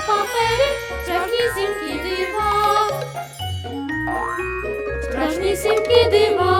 на папері сімки дива. Страшнісінькі дива.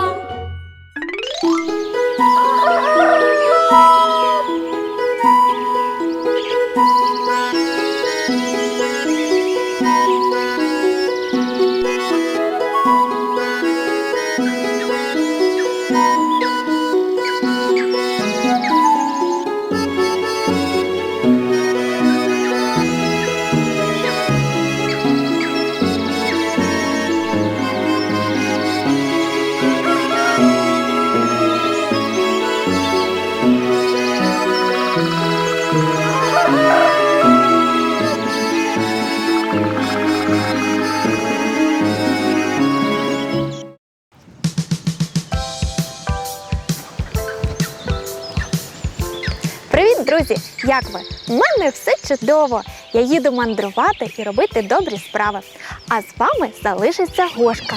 Привіт, друзі! Як ви? У мене все чудово. Я їду мандрувати і робити добрі справи. А з вами залишиться Гошка.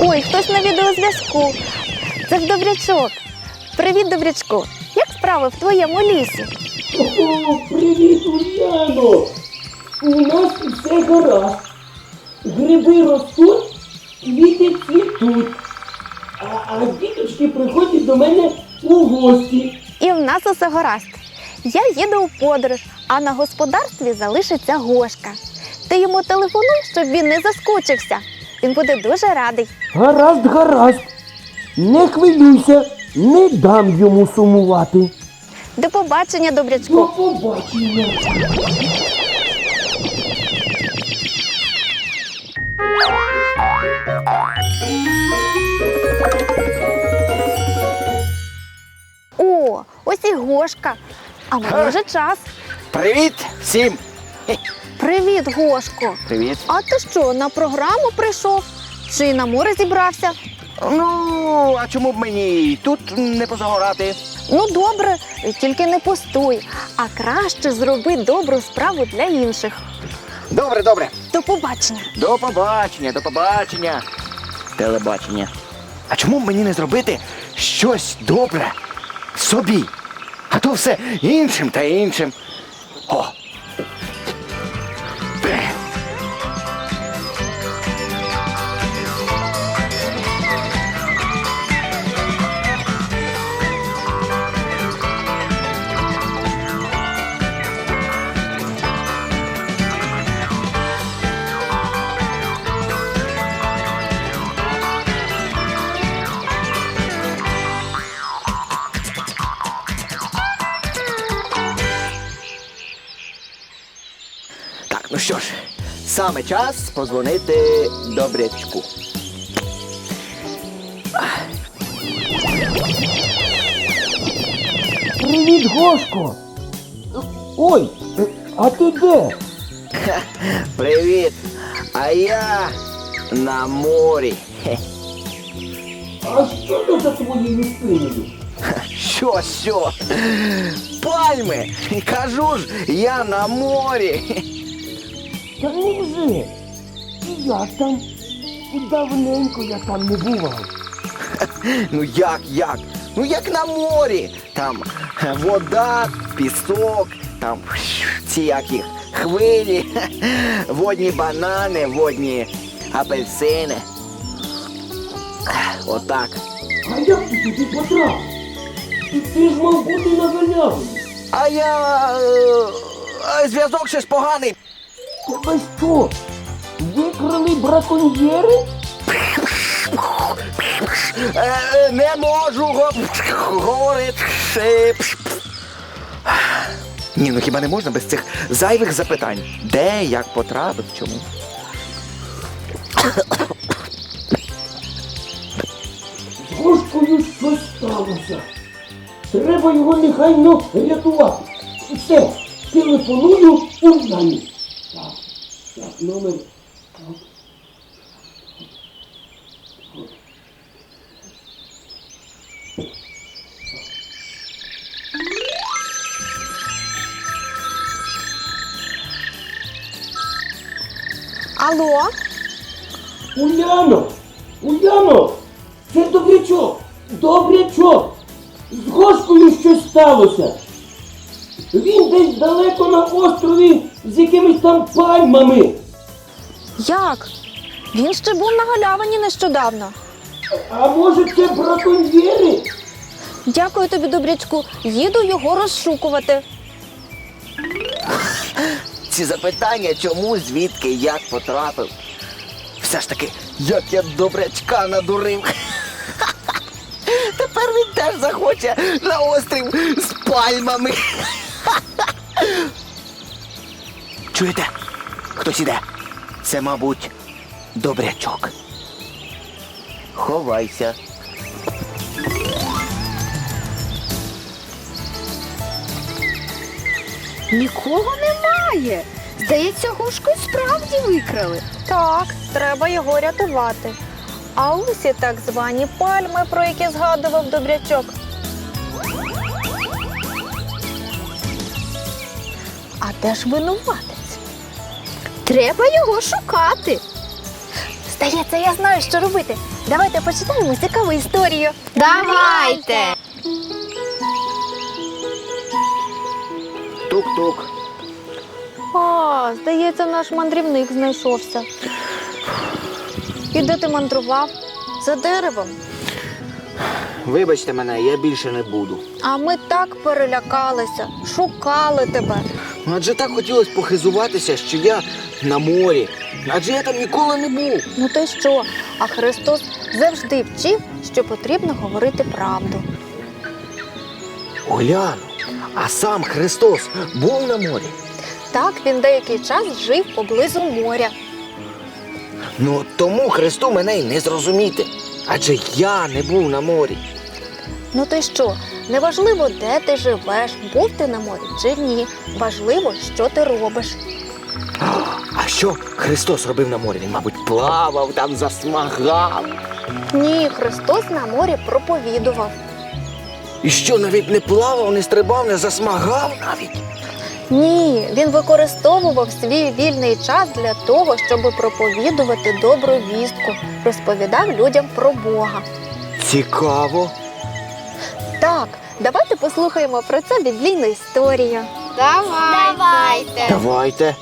Ой, хтось на відеозв'язку. Це ж добрячок. Привіт, добрячку. Як справи в твоєму лісі? О, привіт, Ульяно! У нас все гаразд. Гриби ростуть, квіти цвітуть. А, а діточки приходять до мене у гості. І в нас усе гаразд. Я їду у подорож, а на господарстві залишиться Гошка. Ти йому телефонуй, щоб він не заскучився. Він буде дуже радий. Гаразд, гаразд. Не хвилюйся, не дам йому сумувати. До побачення, добрячку. До побачення. О, ось і Гошка. А мені вже час. Привіт всім! Привіт, Гошко. Привіт. А ти що, на програму прийшов? Чи на море зібрався? Ну, а чому б мені і тут не позагорати? Ну, добре, тільки не пустуй, а краще зроби добру справу для інших. Добре, добре. До побачення. До побачення, до побачення. Телебачення. А чому б мені не зробити щось добре собі? А то все іншим та іншим. О! Саме час позвонити добрячку. Привіт, Гошко. Ой, а ти де? Привіт! А я на морі. Хе. А що це за твоєю спиною? Що, що? Пальми! Кажу ж, я на морі. Невже? І я там. Давненько я там не бував. Ну як, як? Ну як на морі. Там вода, пісок, там ці які хвилі, водні банани, водні апельсини. Отак. А як ти туди потрапив? Ти, ти ж мав бути на галявині. А я. е, е, Зв'язок ще ж поганий. Тебе що? Викрали браконьєри? Е, Не можу го- говорити. Ні, ну хіба не можна без цих зайвих запитань? Де, як потрапив, чому? З Гошкою щось сталося. Треба його негайно рятувати. Все, телефоную. Так, так, номер Алло? Уляно! Уляно! Це добрячок! Добрячок! З Гошкою щось сталося. Він десь далеко на острові з якимись там пальмами. Як? Він ще був на галявині нещодавно. А може це браконьєри? Дякую тобі, добрячку. Їду його розшукувати. Ці запитання, чому, звідки, як потрапив. Все ж таки, як я добрячка надурив. Тепер він теж захоче на острів з пальмами. Чуєте? Хтось іде. Це, мабуть, добрячок. Ховайся. Нікого немає. Здається, гушку справді викрали. Так, треба його рятувати. А ось і так звані пальми, про які згадував добрячок. А де ж винуватець? Треба його шукати. Здається, я знаю, що робити. Давайте почитаємо цікаву історію. Давайте. Тук-тук. А, здається, наш мандрівник знайшовся. І де ти мандрував? За деревом. Вибачте мене, я більше не буду. А ми так перелякалися, шукали тебе. Адже так хотілося похизуватися, що я на морі. Адже я там ніколи не був. Ну то й що? А Христос завжди вчив, що потрібно говорити правду. Оляно, а сам Христос був на морі. Так він деякий час жив поблизу моря. Ну тому Христу мене й не зрозуміти. Адже я не був на морі. Ну то й що? Неважливо, де ти живеш, був ти на морі чи ні. Важливо, що ти робиш. Що Христос робив на морі? Він, мабуть, плавав там, засмагав. Ні, Христос на морі проповідував. І що навіть не плавав, не стрибав, не засмагав навіть. Ні, він використовував свій вільний час для того, щоб проповідувати добру вістку, розповідав людям про Бога. Цікаво. Так, давайте послухаємо про це біблійну історію. Давайте. Давайте.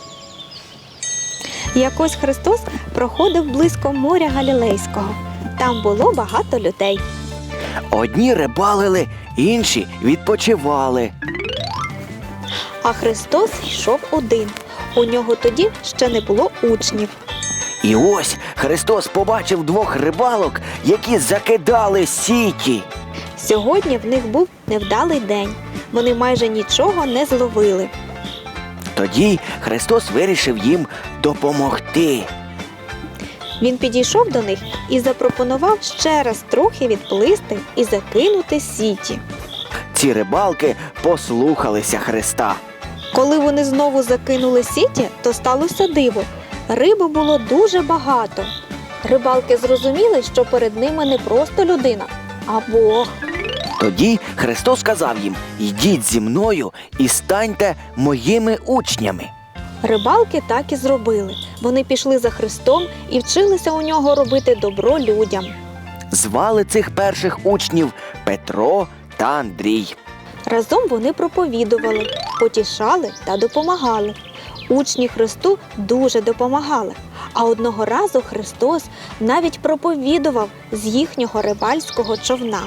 Якось Христос проходив близько моря Галілейського. Там було багато людей. Одні рибалили, інші відпочивали. А Христос йшов один. У нього тоді ще не було учнів. І ось Христос побачив двох рибалок, які закидали сіті. Сьогодні в них був невдалий день. Вони майже нічого не зловили. Тоді Христос вирішив їм допомогти. Він підійшов до них і запропонував ще раз трохи відплисти і закинути сіті. Ці рибалки послухалися Христа. Коли вони знову закинули сіті, то сталося диво. Риби було дуже багато. Рибалки зрозуміли, що перед ними не просто людина, а Бог. Тоді Христос сказав їм: Йдіть зі мною і станьте моїми учнями. Рибалки так і зробили. Вони пішли за Христом і вчилися у нього робити добро людям. Звали цих перших учнів Петро та Андрій. Разом вони проповідували, потішали та допомагали. Учні Христу дуже допомагали. А одного разу Христос навіть проповідував з їхнього рибальського човна.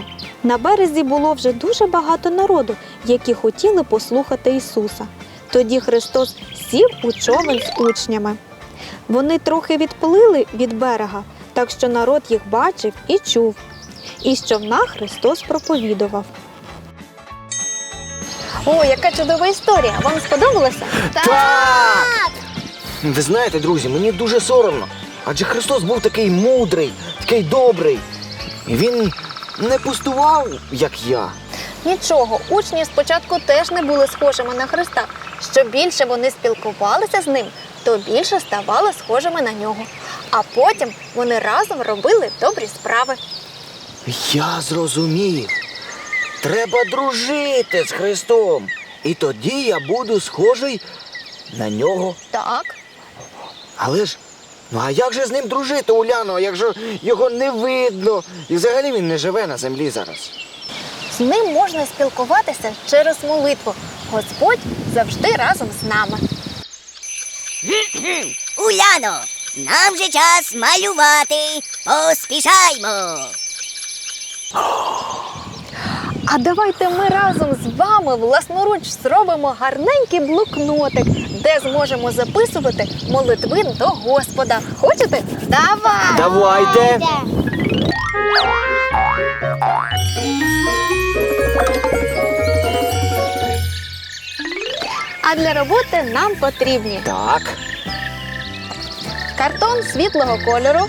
На березі було вже дуже багато народу, які хотіли послухати Ісуса. Тоді Христос сів у човен з учнями. Вони трохи відплили від берега, так що народ їх бачив і чув. І з човна Христос проповідував. О, яка чудова історія! Вам сподобалося? Так! Ви знаєте, друзі, мені дуже соромно. Адже Христос був такий мудрий, такий добрий. І Він не пустував, як я. Нічого, учні спочатку теж не були схожими на Христа. Що більше вони спілкувалися з ним, то більше ставали схожими на нього. а потім вони разом робили добрі справи. Я зрозумів. Треба дружити з Христом. І тоді я буду схожий на нього. Так. Але ж, ну а як же з ним дружити, Уляно, як же його не видно? І взагалі він не живе на землі зараз. З ним можна спілкуватися через молитву. Господь завжди разом з нами. Уляно, нам же час малювати. Поспішаймо. А давайте ми разом з вами власноруч зробимо гарненький блокнотик, де зможемо записувати молитви до Господа. Хочете? Давай! Давайте. А для роботи нам потрібні Так. картон світлого кольору,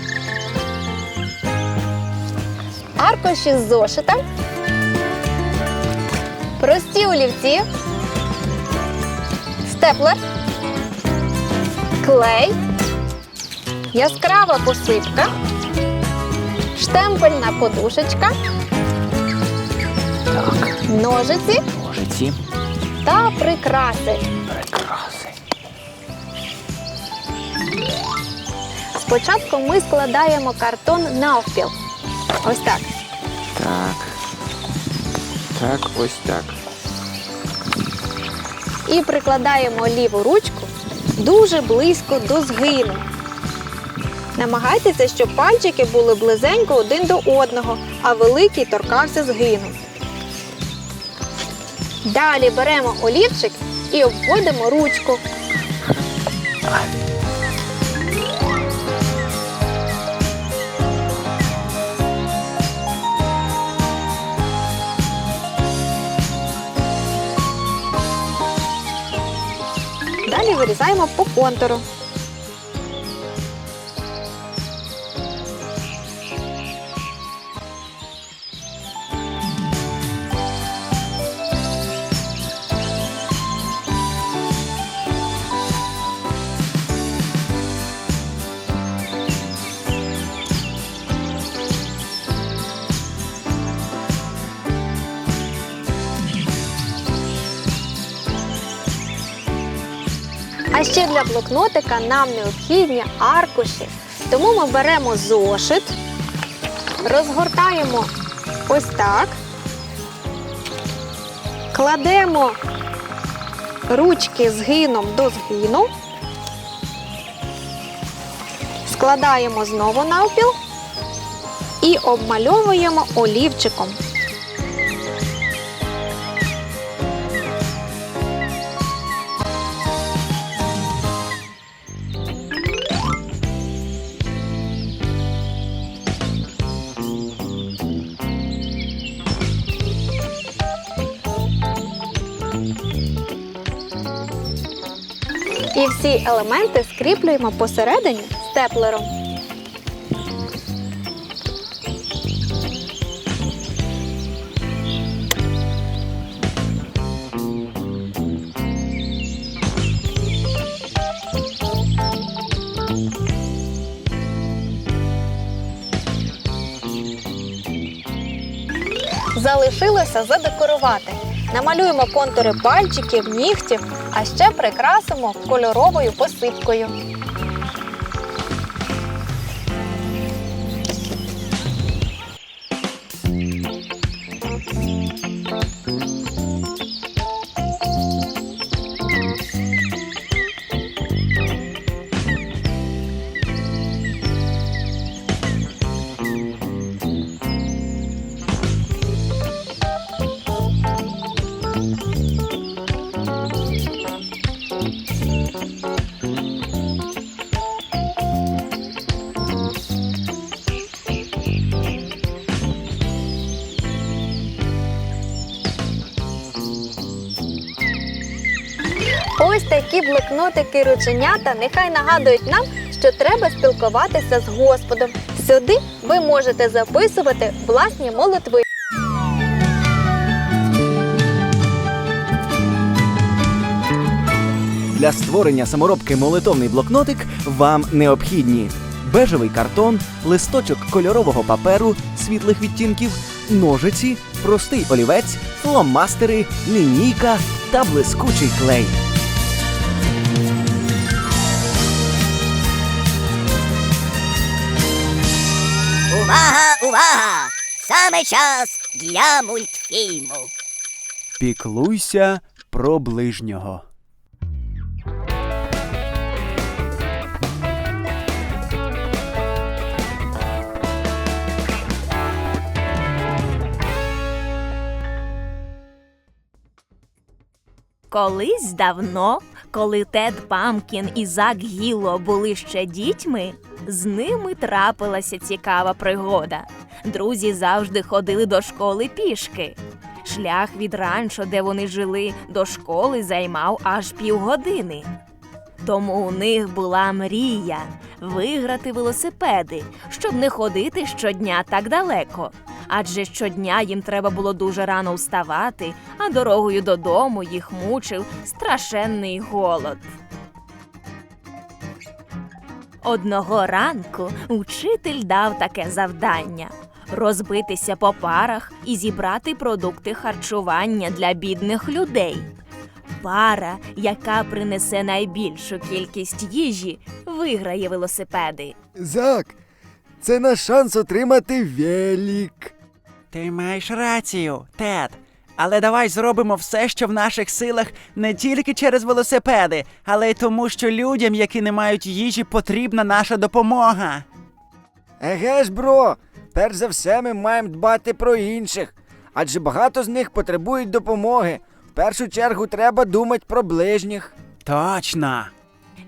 аркуші з зошита, прості олівці, степлер, клей, яскрава посипка, штемпельна подушечка, Так. ножиці Ножиці. та прикраси. Прикраси. Спочатку ми складаємо картон навпіл. Ось так. Так. Так, ось так. І прикладаємо ліву ручку дуже близько до згину. Намагайтеся, щоб пальчики були близенько один до одного, а великий торкався згину. Далі беремо олівчик і обводимо ручку. Далі вирізаємо по контуру. Ще для блокнотика нам необхідні аркуші. Тому ми беремо зошит, розгортаємо ось так, кладемо ручки згином до згину, складаємо знову навпіл і обмальовуємо олівчиком. І всі елементи скріплюємо посередині степлером. Залишилося задекорувати. Намалюємо контури пальчиків, нігтів, а ще прикрасимо кольоровою посипкою. Такі блокнотики рученята нехай нагадують нам, що треба спілкуватися з Господом. Сюди ви можете записувати власні молитви. Для створення саморобки молитовний блокнотик вам необхідні бежевий картон, листочок кольорового паперу світлих відтінків, ножиці, простий олівець, фломастери, лінійка та блискучий клей. Увага, увага! Саме час для мультфільму. Піклуйся про ближнього. Колись давно, коли Тед Памкін і Зак Гіло були ще дітьми, з ними трапилася цікава пригода. Друзі завжди ходили до школи пішки. Шлях від ранчо, де вони жили, до школи займав аж півгодини. Тому у них була мрія виграти велосипеди, щоб не ходити щодня так далеко. Адже щодня їм треба було дуже рано вставати, а дорогою додому їх мучив страшенний голод. Одного ранку учитель дав таке завдання розбитися по парах і зібрати продукти харчування для бідних людей. Пара, яка принесе найбільшу кількість їжі, виграє велосипеди. Зак, це наш шанс отримати велик. Ти маєш рацію, Тед. Але давай зробимо все, що в наших силах не тільки через велосипеди, але й тому, що людям, які не мають їжі, потрібна наша допомога. Еге ж, бро, перш за все ми маємо дбати про інших, адже багато з них потребують допомоги. В першу чергу треба думати про ближніх. Точно.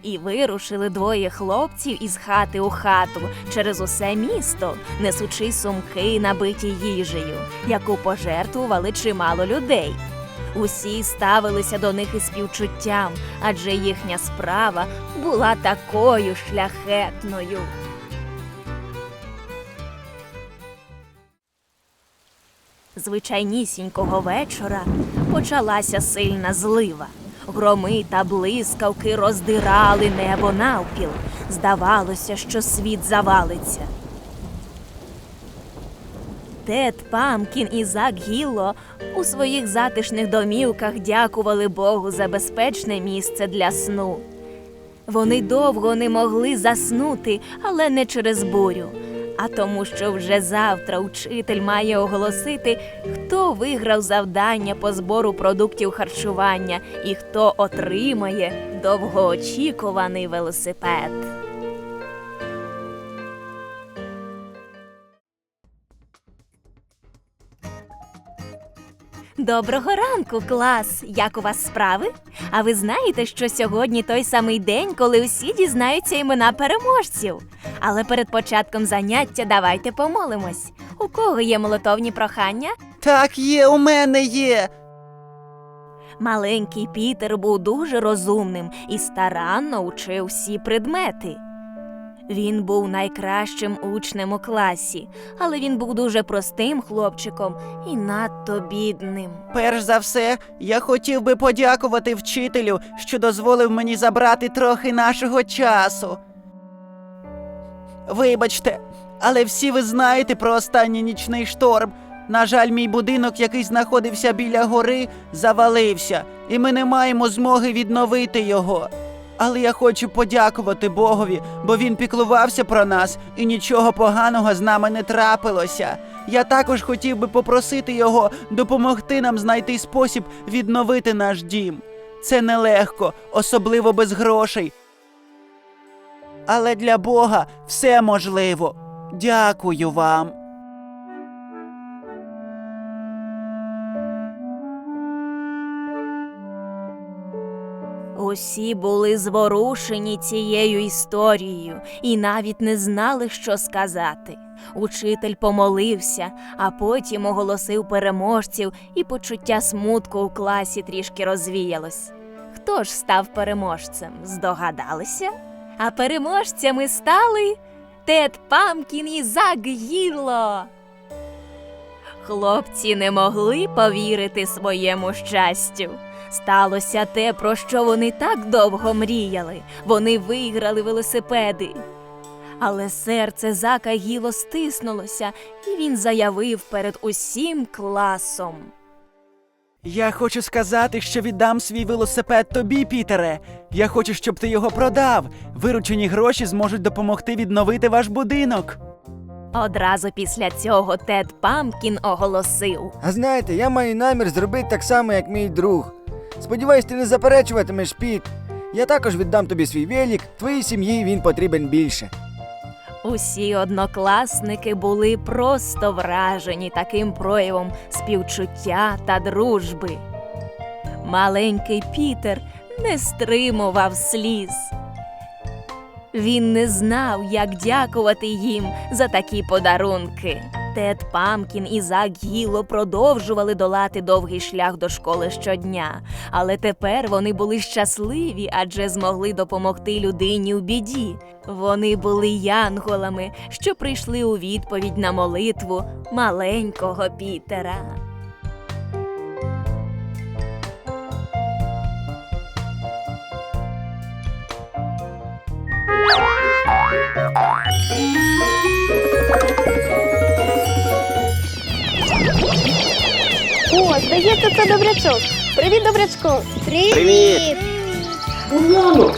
І вирушили двоє хлопців із хати у хату через усе місто, несучи сумки, набиті їжею, яку пожертвували чимало людей. Усі ставилися до них із співчуттям, адже їхня справа була такою шляхетною. Звичайнісінького вечора почалася сильна злива. Громи та блискавки роздирали небо навпіл. Здавалося, що світ завалиться. Тед Памкін і Зак Гілло у своїх затишних домівках дякували Богу за безпечне місце для сну. Вони довго не могли заснути, але не через бурю, а тому, що вже завтра учитель має оголосити, хто виграв завдання по збору продуктів харчування і хто отримає довгоочікуваний велосипед. Доброго ранку, клас! Як у вас справи? А ви знаєте, що сьогодні той самий день, коли усі дізнаються імена переможців. Але перед початком заняття давайте помолимось. У кого є молотовні прохання? Так є, у мене є. Маленький Пітер був дуже розумним і старанно учив всі предмети. Він був найкращим учнем у класі, але він був дуже простим хлопчиком і надто бідним. Перш за все, я хотів би подякувати вчителю, що дозволив мені забрати трохи нашого часу. Вибачте, але всі ви знаєте про останній нічний шторм. На жаль, мій будинок, який знаходився біля гори, завалився, і ми не маємо змоги відновити його. Але я хочу подякувати Богові, бо він піклувався про нас і нічого поганого з нами не трапилося. Я також хотів би попросити його допомогти нам знайти спосіб відновити наш дім. Це нелегко, особливо без грошей. Але для Бога все можливо. Дякую вам. Усі були зворушені цією історією і навіть не знали, що сказати. Учитель помолився, а потім оголосив переможців, і почуття смутку у класі трішки розвіялось. Хто ж став переможцем? Здогадалися? А переможцями стали Тед Памкін і Зак Гілло. Хлопці не могли повірити своєму щастю. Сталося те, про що вони так довго мріяли. Вони виграли велосипеди. Але серце зака гіло стиснулося, і він заявив перед усім класом. Я хочу сказати, що віддам свій велосипед тобі, Пітере. Я хочу, щоб ти його продав. Виручені гроші зможуть допомогти відновити ваш будинок. Одразу після цього Тед Памкін оголосив. А знаєте, я маю намір зробити так само, як мій друг. Сподіваюсь, ти не заперечуватимеш, Піт. Я також віддам тобі свій велик, твоїй сім'ї він потрібен більше. Усі однокласники були просто вражені таким проявом співчуття та дружби. Маленький Пітер не стримував сліз. Він не знав, як дякувати їм за такі подарунки. Тед Памкін і Зак Гіло продовжували долати довгий шлях до школи щодня, але тепер вони були щасливі, адже змогли допомогти людині у біді. Вони були янголами, що прийшли у відповідь на молитву маленького Пітера. О, здається, це добрячок. Привіт, добрячку. Привіт! Уляно,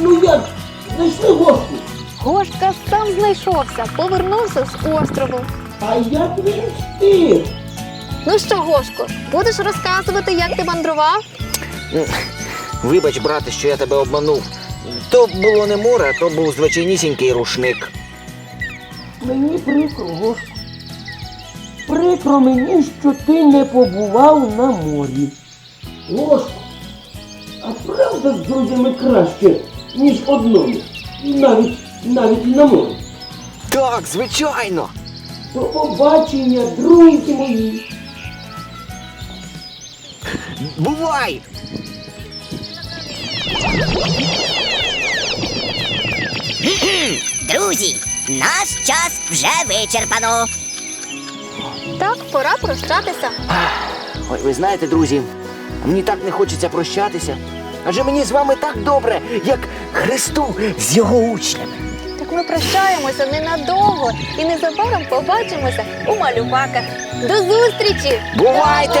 ну як? Знайшли гостю. Гошка сам знайшовся, повернувся з острову. А як він встиг? Ну що, Гошко, будеш розказувати, як ти мандрував? Вибач, брате, що я тебе обманув. То було не море, а то був звичайнісінький рушник. Мені прикро, Гошко. Прикро мені, що ти не побував на морі. Гошко, а правда з друзями краще, ніж одному? Навіть навіть на морі. Так, звичайно. До побачення, друзі мої. Бувай! Друзі, наш час вже вичерпано. Так, пора прощатися. Ой, ви знаєте, друзі, мені так не хочеться прощатися. Адже мені з вами так добре, як Христу з його учнями. Так ми прощаємося ненадовго і незабаром побачимося у малюваках. До зустрічі! Бувайте!